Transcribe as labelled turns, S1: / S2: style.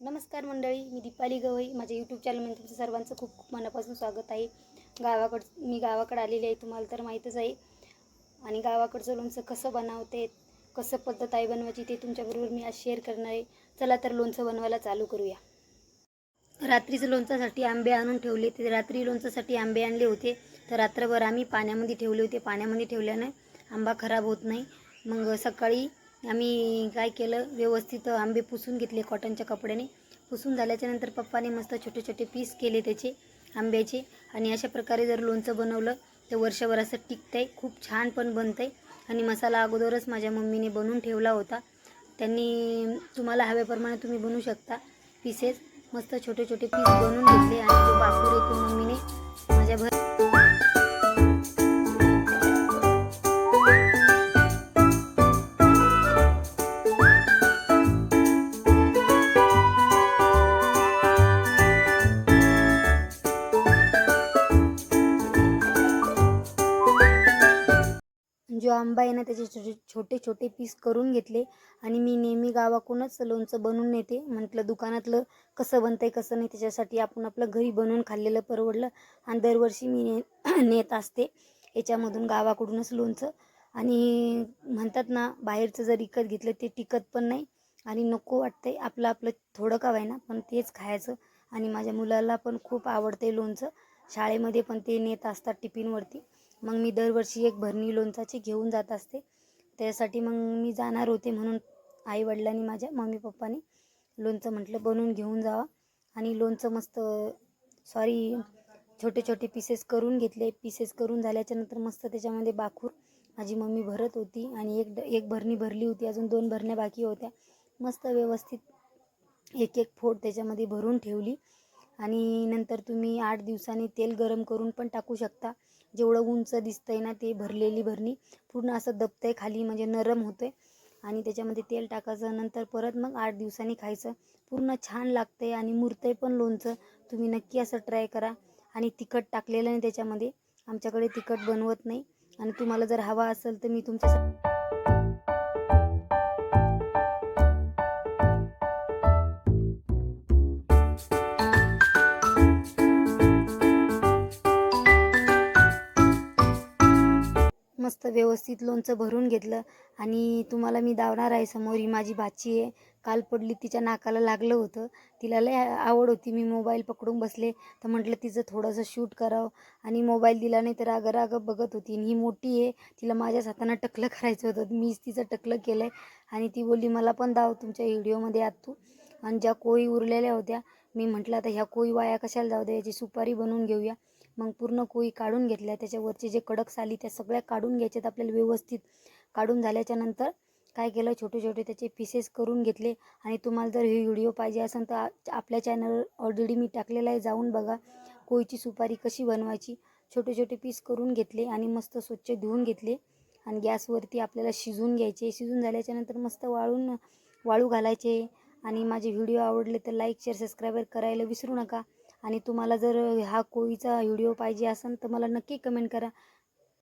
S1: नमस्कार मंडळी मी दीपाली गवई. माझ्या यूट्यूब चॅनलमध्ये तुमचं सर्वांचं खूप खूप मनापासून स्वागत आहे. गावाकड मी गावाकडे आलेली आहे तुम्हाला तर माहीतच आहे. आणि गावाकडचं लोणचं कसं बनवते कसं पद्धत आहे बनवायची ते तुमच्याबरोबर मी आज शेअर करणार आहे. चला तर लोणचं बनवायला चालू करूया. रात्रीचं लोणचासाठी आंबे आणून ठेवले ते रात्री लोणचासाठी आंबे आणले होते. तर रात्रभर आम्ही पाण्यामध्ये ठेवले होते. पाण्यामध्ये ठेवल्याने आंबा खराब होत नाही. मग सकाळी आम्ही काय केलं? व्यवस्थित आंबे पुसून घेतले कॉटनच्या कपड्याने. पुसून झाल्याच्यानंतर पप्पाने मस्त छोटे छोटे पीस केले त्याचे आंब्याचे. आणि अशा प्रकारे जर लोणचं बनवलं तर वर्षभर असं टिकतं आहे खूप छान पण बनतं आहे आणि मसाला अगोदरच माझ्या मम्मीने बनवून ठेवला होता. त्यांनी तुम्हाला हव्याप्रमाणे तुम्ही बनवू शकता पीसेस मस्त छोटे छोटे पीस बनवून घेतले. आणि तो बापूर येतो मम्मीने. माझ्या भर जो आंबा आहे ना त्याचे छोटे छोटे छोटे पीस करून घेतले. आणि मी नेहमी गावाकडूनच लोणचं बनवून नेते. म्हटलं दुकानातलं कसं बनतंय कसं नाही त्याच्यासाठी आपण आपलं घरी बनवून खाल्लेलं परवडलं. आणि दरवर्षी मी ने नेत असते. याच्यामधून गावाकडूनच लोणचं. आणि म्हणतात ना बाहेरचं जर विकत घेतलं ते टिकत पण नाही. आणि नको वाटतंय आपलं आपलं थोडं का ना पण तेच खायचं. आणि माझ्या मुलाला पण खूप आवडतंय लोणचं. शाळेमध्ये पण ते नेत असतात टिफिनवरती. मग मी दरवर्षी एक भरणी लोणचाची घेऊन जात असते. त्यासाठी मग मी जाणार होते म्हणून आईवडिलांनी माझ्या मम्मी पप्पानी लोणचं म्हटलं बनवून घेऊन जावा. आणि लोणचं मस्त सॉरी छोटे छोटे पीसेस करून घेतले. पीसेस करून झाल्याच्यानंतर मस्त त्याच्यामध्ये बाखूर माझी मम्मी भरत होती. आणि एक एक भरणी भरली होती. अजून दोन भरण्या बाकी होत्या. मस्त व्यवस्थित एक एक फोड त्याच्यामध्ये भरून ठेवली. आणि नंतर तुम्ही आठ दिवसांनी तेल गरम करून पण टाकू शकता. जेवढं उंच दिसतंय ना ते भरलेली भरणी. पूर्ण असं दबतंय खाली म्हणजे नरम होतंय. आणि त्याच्यामध्ये तेल टाकायचं नंतर परत मग आठ दिवसांनी खायचं. पूर्ण छान लागतंय आणि मुरतंय पण लोणचं. तुम्ही नक्की असं ट्राय करा. आणि तिखट टाकलेलं नाही त्याच्यामध्ये. आमच्याकडे तिखट बनवत नाही. आणि तुम्हाला जर हवा असेल तर मी तुमच्या मस्त व्यवस्थित लोणचं भरून घेतलं. आणि तुम्हाला मी दावणार आहे समोर ही माझी भाची आहे. काल पडली तिच्या नाकाला लागलं होतं. तिला लय आवड होती मी मोबाईल पकडून बसले. तर म्हटलं तिचं थोडंसं शूट करावं. आणि मोबाईल दिला नाही तर अगं रागं बघत होती. आणि ही मोठी आहे तिला माझ्याच हातानं टकलं करायचं होतं. मीच तिचं टकलं केलं आहे आणि ती बोलली मला पण दाव तुमच्या व्हिडिओमध्ये आत तू. आणि ज्या कोळी उरलेल्या होत्या मी म्हटलं आता ह्या कोळी वाया कशाला जाऊ द्या याची सुपारी बनवून घेऊया. मग पूर्ण कोळी काढून घेतल्या. त्याच्यावरचे जे कडक साली त्या सगळ्या काढून घ्यायच्यात आपल्याला व्यवस्थित. काढून झाल्याच्यानंतर काय केलं? छोटे छोटे त्याचे पीसेस करून घेतले. आणि तुम्हाला जर हे व्हिडिओ पाहिजे असेल तर आपल्या चॅनल ऑलरेडी मी टाकलेला आहे. जाऊन बघा कोळीची सुपारी कशी बनवायची? छोटे छोटे पीस करून घेतले आणि मस्त स्वच्छ धुवून घेतले. आणि गॅसवरती आपल्याला शिजून घ्यायचे. शिजून झाल्याच्यानंतर मस्त वाळून वाळू घालायचे. आणि माझे व्हिडिओ आवडले तर लाईक शेअर सबस्क्राईबर करायला विसरू नका. आणि तुम्हाला जर हा कोळीचा व्हिडिओ पाहिजे असेल तर मला नक्की कमेंट करा.